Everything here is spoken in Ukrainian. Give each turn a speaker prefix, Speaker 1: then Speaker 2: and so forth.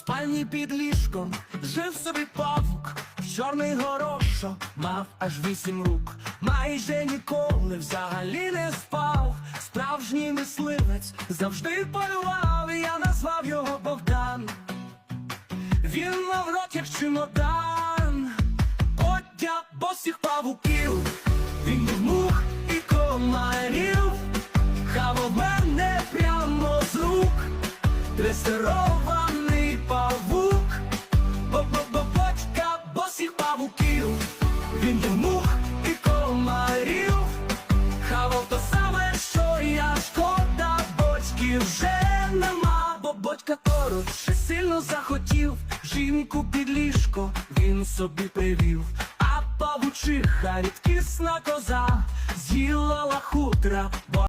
Speaker 1: спальні під ліжком. Жив собі павук, чорний горошок. Мав аж вісім рук. Майже ніколи взагалі не спав. Справжній мисливець завжди полював, я назвав його Богдан. Він мав рот як чемодан, одяг босих павуків, він був мух і комарів, хавав мене прямо з рук, дресирований надії вже нема, бо батька поруч сильно захотів, жінку під ліжко він собі привів, а павучиха рідкісна коза з'їла лахутра.